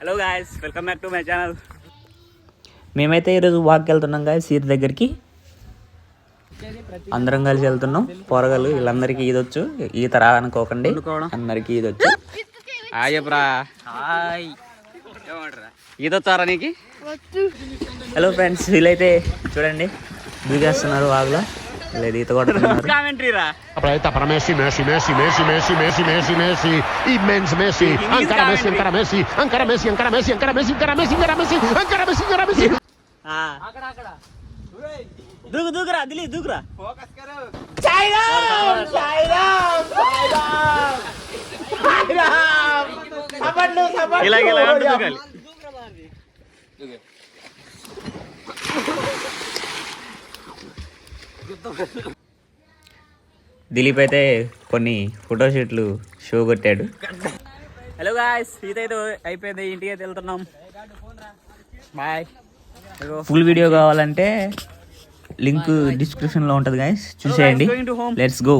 Hello guys welcome back to my channel మేమైతే ఈరోజు వాక్కి వెళ్తున్నాం గాయ సీత దగ్గరికి. అందరం కలిసి వెళ్తున్నాం. పోరగాళ్ళు వీళ్ళందరికీ ఈదొచ్చు ఈత రా అనుకోకండి అందరికీ ఈదొచ్చు హాయ్ చెప్పరా హాయ్ ఈదొచ్చారా నీకు? హలో ఫ్రెండ్స్ వీళ్ళైతే చూడండి. దూకేస్తున్నారు వాగులో లేదు ఈత కొడుతున్నారు కామెంటరీ రా Aproveita para Messi, Messi, Messi, Messi, Messi, Messi, Messi, Messi, immens Messi, encara Messi, encara Messi, encara Messi, encara Messi, encara Messi, encara Messi, encara Messi, encara Messi, encara Messi. దూకు దూకురా దిలీ దూకురా ఇలా ఇలా అంటూ దూకాలి Dileep అయితే కొన్ని ఫోటోషూట్లు show కొట్టాడు. Hello guys అయితే అయిపోయింది ఇంటికి అయితే వెళ్తున్నాం. బాయ్ ఫుల్ వీడియో కావాలంటే లింక్ డిస్క్రిప్షన్లో ఉంటుంది గాయస్ చూసేయండి. Let's go